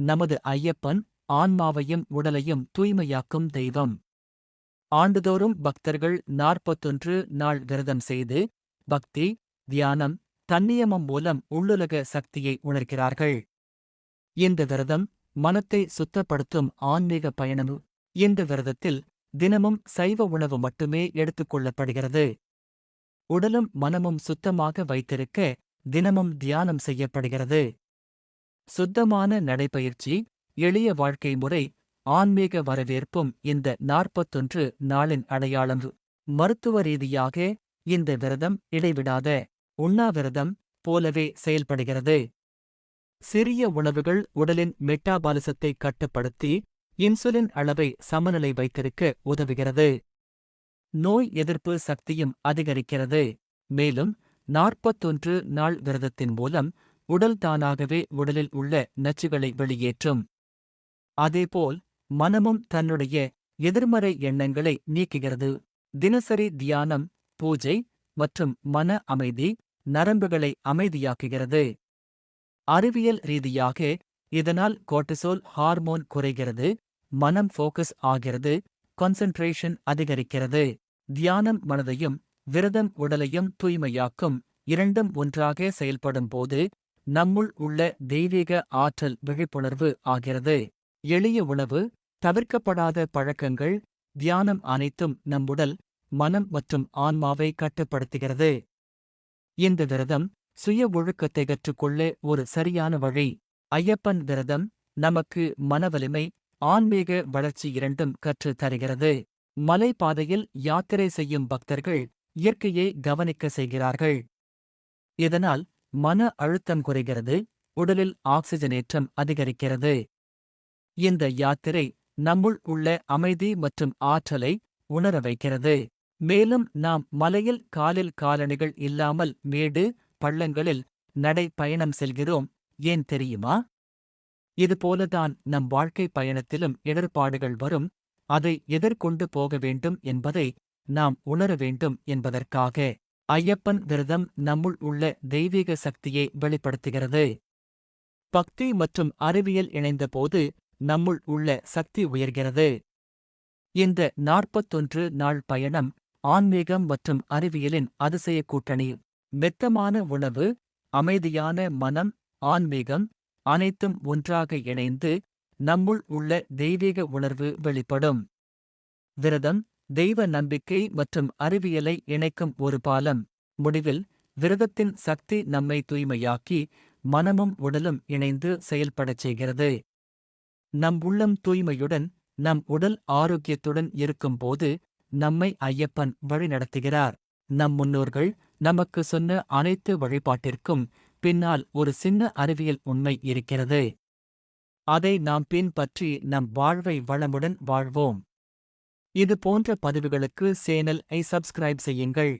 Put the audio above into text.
நமது ஐயப்பன் ஆன்மாவையும் உடலையும் தூய்மையாக்கும் தெய்வம். ஆண்டுதோறும் பக்தர்கள் நாற்பத்தொன்று நாள் விரதம் செய்து பக்தி தியானம் தன்னியமம் மூலம் உள்ளுலக சக்தியை உணர்கிறார்கள். இந்த விரதம் மனத்தை சுத்தப்படுத்தும் ஆன்மீக பயணம். இந்த விரதத்தில் தினமும் சைவ உணவு மட்டுமே எடுத்துக்கொள்ளப்படுகிறது உடலும் மனமும் சுத்தமாக வைத்திருக்க தினமும் தியானம் செய்யப்படுகிறது. சுத்தமான நடைபயிற்சி எளிய வாழ்க்கை முறை ஆன்மீக வரவேற்பும் இந்த நாற்பத்தொன்று நாளின் அடையாளம். மருத்துவ ரீதியாக இந்த விரதம் இடைவிடாத உண்ணாவிரதம் போலவே செயல்படுகிறது. சிறிய உணவுகள் உடலின் மெட்டாபாலிசத்தை கட்டுப்படுத்தி இன்சுலின் அளவை சமநிலை வைத்திருக்க உதவுகிறது. நோய் எதிர்ப்பு சக்தியும் அதிகரிக்கிறது. மேலும் நாற்பத்தொன்று நாள் விரதத்தின் மூலம் உடல் தானாகவே உடலில் உள்ள நச்சுகளை வெளியேற்றும். அதேபோல் மனமும் தன்னுடைய எதிர்மறை எண்ணங்களை நீக்குகிறது. தினசரி தியானம் பூஜை மற்றும் மன அமைதி நரம்புகளை அமைதியாக்குகிறது. அறிவியல் ரீதியாக இதனால் கோர்ட்டிசோல் ஹார்மோன் குறைகிறது மனம் ஃபோக்கஸ் ஆகிறது கான்சென்ட்ரேஷன் அதிகரிக்கிறது. தியானம் மனதையும் விரதம் உடலையும் தூய்மையாக்கும் இரண்டும் ஒன்றாக செயல்படும் போது நம்முள் உள்ள தெய்வீக ஆற்றல் விழிப்புணர்வு ஆகிறது. எளிய உணவு தவிர்க்கப்படாத பழக்கங்கள் தியானம் அனைத்தும் நம் உடல் மனம் மற்றும் ஆன்மாவை கட்டுப்படுத்துகிறது. இந்த விரதம் சுய ஒழுக்கத்தை கற்றுக்கொள்ள ஒரு சரியான வழி. ஐயப்பன் விரதம் நமக்கு மனவலிமை ஆன்மீக வளர்ச்சி இரண்டும் கற்றுத் தருகிறது. மலைப்பாதையில் யாத்திரை செய்யும் பக்தர்கள் இயற்கையை கவனிக்க செய்கிறார்கள். இதனால் மன அழுத்தம் குறைகிறது உடலில் ஆக்சிஜனேற்றம் அதிகரிக்கிறது. இந்த யாத்திரை நம்முள் உள்ள அமைதி மற்றும் ஆற்றலை உணர வைக்கிறது. மேலும் நாம் மலையில் காலில் காலணிகள் இல்லாமல் மேடு பள்ளங்களில் நடை பயணம் செல்கிறோம் ஏன் தெரியுமா? இதுபோலதான் நம் வாழ்க்கை பயணத்திலும் இடர்பாடுகள் வரும் அதை எதிர்கொண்டு போக வேண்டும் என்பதை நாம் உணர வேண்டும் என்பதற்காக. ஐயப்பன் விரதம் நம்முள் உள்ள தெய்வீக சக்தியை வெளிப்படுத்துகிறது. பக்தி மற்றும் அறிவியல் இணைந்தபோது நம்முள் உள்ள சக்தி உயர்கிறது. இந்த நாற்பத்தொன்று நாள் பயணம் ஆன்மீகம் மற்றும் அறிவியலின் அதிசய கூட்டணி. மெத்தமான உணவு அமைதியான மனம் ஆன்மீகம் அனைத்தும் ஒன்றாக இணைந்து நம்முள் உள்ள தெய்வீக உணர்வு வெளிப்படும். விரதம் தெய்வ நம்பிக்கை மற்றும் அறிவியலை இணைக்கும் ஒரு பாலம். முடிவில் விரதத்தின் சக்தி நம்மை தூய்மையாக்கி மனமும் உடலும் இணைந்து செயல்படச் செய்கிறது. நம் உள்ளம் தூய்மையுடன் நம் உடல் ஆரோக்கியத்துடன் இருக்கும்போது நம்மை ஐயப்பன் வழிநடத்துகிறார். நம் முன்னோர்கள் நமக்கு சொன்ன அனைத்து வழிபாட்டிற்கும் பின்னால் ஒரு சின்ன அறிவியல் உண்மை இருக்கிறது. அதை நாம் பின்பற்றி நம் வாழ்வை வளமுடன் வாழ்வோம். இது போன்ற பதிவுகளுக்கு சேனல் ஐ சப்ஸ்கிரைப் செய்யுங்கள்.